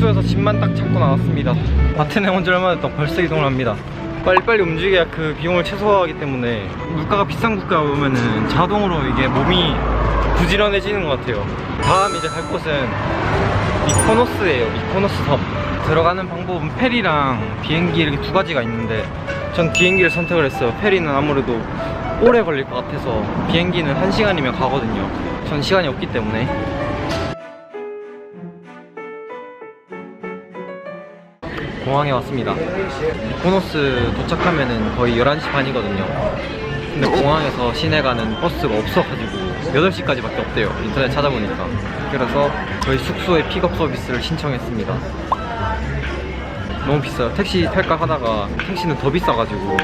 숙소에서 짐만 딱 찾고 나왔습니다. 아테네 온지 얼마 됐다 벌써 이동을 합니다. 빨리빨리 움직여야 그 비용을 최소화하기 때문에 물가가 비싼 국가에 오면은 자동으로 이게 몸이 부지런해지는 것 같아요. 다음 이제 갈 곳은 미코노스예요. 미코노스 섬. 들어가는 방법은 페리랑 비행기 이렇게 두 가지가 있는데 전 비행기를 선택을 했어요. 페리는 아무래도 오래 걸릴 것 같아서 비행기는 한 시간이면 가거든요. 전 시간이 없기 때문에. 공항에 왔습니다. 미코노스 도착하면은 거의 11시 반이거든요. 근데 공항에서 시내 가는 버스가 없어가지고 8시까지밖에 없대요. 인터넷 찾아보니까. 그래서 저희 숙소에 픽업 서비스를 신청했습니다. 너무 비싸요. 택시 탈까 하다가 택시는 더 비싸가지고.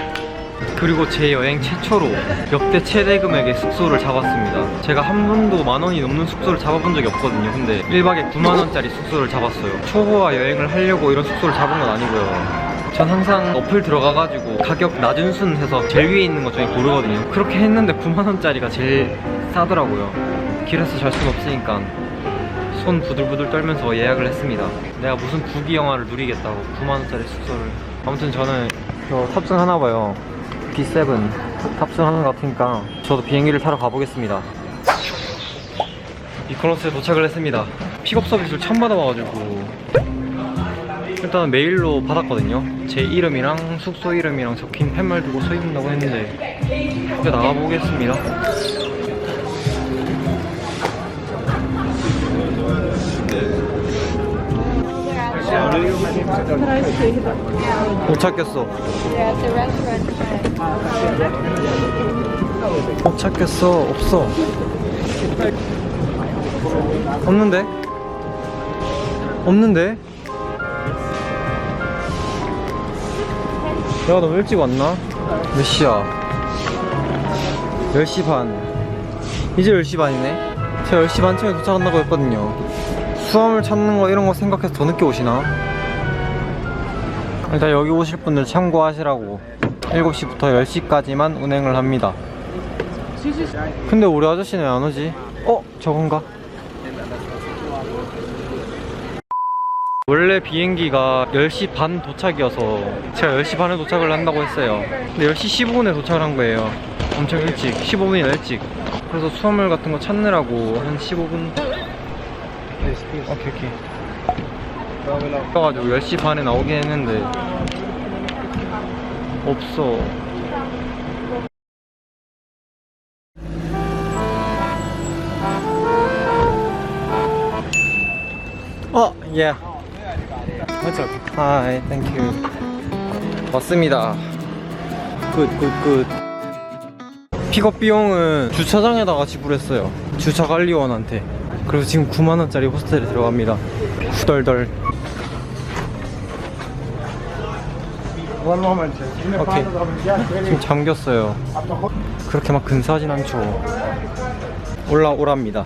그리고 제 여행 최초로 역대 최대 금액의 숙소를 잡았습니다. 제가 한 번도 만 원이 넘는 숙소를 잡아본 적이 없거든요. 근데 1박에 9만 원짜리 숙소를 잡았어요. 초보와 여행을 하려고 이런 숙소를 잡은 건 아니고요. 전 항상 어플 들어가가지고 가격 낮은 순 해서 제일 위에 있는 것 중에 고르거든요. 그렇게 했는데 9만 원짜리가 제일 싸더라고요. 길에서 잘 수는 없으니까 손 부들부들 떨면서 예약을 했습니다. 내가 무슨 부귀 영화를 누리겠다고 9만 원짜리 숙소를. 아무튼 저는 저 탑승하나 봐요. B7 탑승하는 것 같으니까 저도 비행기를 타러 가보겠습니다. 미코노스에 도착을 했습니다. 픽업 서비스를 처음 받아봐가지고 일단은 메일로 받았거든요. 제 이름이랑 숙소 이름이랑 적힌 팻말 두고 서 있는다고 했는데 나가보겠습니다. 못 찾겠어. 못 찾겠어. 없어. 없는데? 없는데? 야, 너무 일찍 왔나? 몇 시야? 10시 반. 이제 10시 반이네? 제가 10시 반쯤에 도착한다고 했거든요. 수험을 찾는 거 이런 거 생각해서 더 늦게 오시나? 일단 여기 오실 분들 참고하시라고 7시부터 10시까지만 운행을 합니다. 근데 우리 아저씨는 왜안 오지? 어? 저건가? 원래 비행기가 10시 반 도착이어서 제가 10시 반에 도착을 한다고 했어요 근데 10시 15분에 도착을 한 거예요 엄청 일찍 15분이나 일찍 그래서 수화물 같은 거 찾느라고 한 15분 오케이 오케이 그래가지고 10시 반에 나오긴 했는데 없어 어, 예. Hi, thank you. 왔습니다. 굿, 굿, 굿. 픽업 비용은 주차장에다가 지불했어요. 주차 관리원한테. 그래서 지금 9만원짜리 호스텔에 들어갑니다. 후덜덜. 오케이. 지금 잠겼어요. 그렇게 막 근사하진 않죠. 올라오랍니다.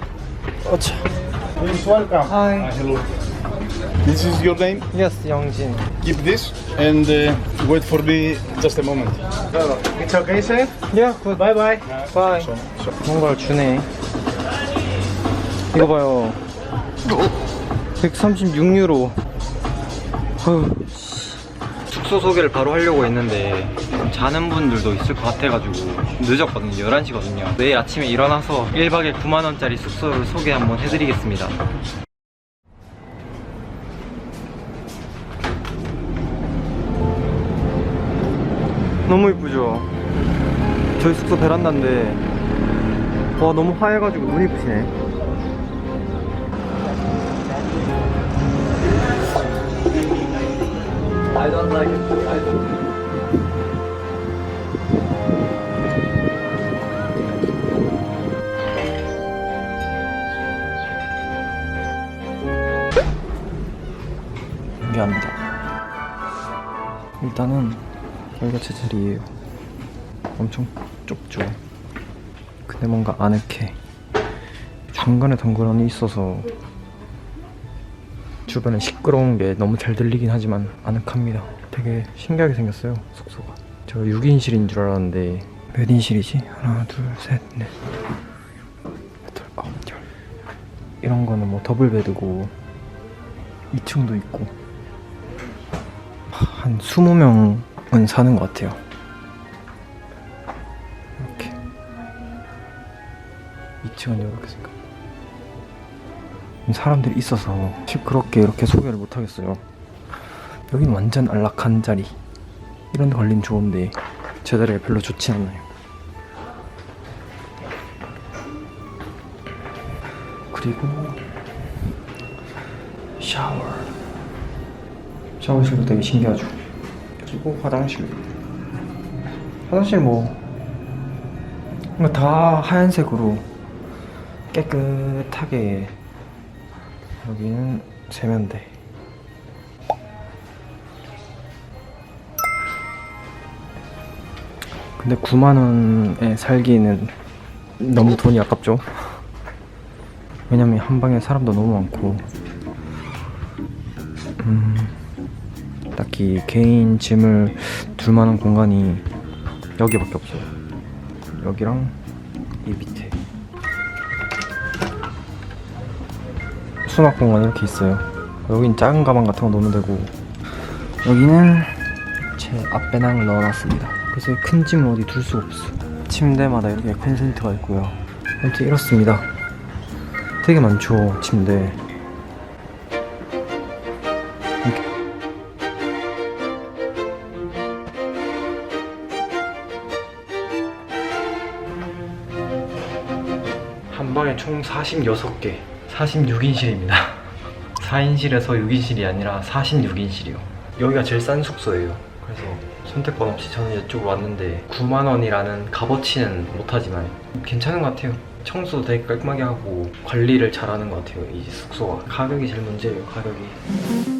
어차. Hi. hello. This is your name. Yes, 영진. Keep this and uh, wait for me just a moment. It's okay, sir. Yeah, good. Bye bye. Bye. So, so. 뭔가를 주네. 이거 봐요. 136유로. 숙소 소개를 바로 하려고 했는데 자는 분들도 있을 것 같아가지고 늦었거든요. 11시거든요. 내일 아침에 일어나서 1박에 9만원짜리 숙소를 소개 한번 해드리겠습니다. 너무 이쁘죠? 저희 숙소 베란다인데 와 너무 하얘가지고 눈이 부시네 I don't like it. I don't. 미안합니다. 일단은 여기가 제 자리예요. 엄청 좁죠. 근데 뭔가 아늑해. 중간에 덩그러니 있어서 주변에 시끄러운 게 너무 잘 들리긴 하지만 아늑합니다. 되게 신기하게 생겼어요, 숙소가. 제가 6인실인 줄 알았는데 몇 인실이지? 하나, 둘, 셋, 넷, 여덟, 아홉, 열. 이런 거는 뭐 더블 베드고 2층도 있고 한 20명은 사는 것 같아요. 이렇게 2층은 이렇게 생각. 사람들이 있어서 시끄럽게 이렇게 소개를 못 하겠어요. 여긴 완전 안락한 자리. 이런 데 걸리면 좋은데 제 자리가 별로 좋지 않나요? 그리고 샤워. 샤워실도 되게 신기하죠. 그리고 화장실. 화장실 뭐 다 하얀색으로 깨끗하게 여기는 세면대. 근데 9만 원에 살기는 너무 돈이 아깝죠. 왜냐면 한 방에 사람도 너무 많고, 음, 딱히 개인 짐을 둘 만한 공간이 여기밖에 없어요. 여기랑 이 밑에. 수납 공간 이렇게 있어요. 여긴 작은 가방 같은 거 놓으면 되고, 여기는 제 앞배낭을 넣어놨습니다. 그래서 큰 짐을 어디 둘 수가 없어. 침대마다 이렇게 콘센트가 있고요. 아무튼 이렇습니다. 되게 많죠, 침대. 한 방에 총 46개, 46인실입니다. 4인실에서 6인실이 아니라 46인실이요. 여기가 제일 싼 숙소예요. 그래서 선택권 없이 저는 이쪽으로 왔는데 9만 원이라는 값어치는 못하지만 괜찮은 것 같아요. 청소도 되게 깔끔하게 하고 관리를 잘하는 것 같아요. 이 숙소가 가격이 제일 문제예요. 가격이.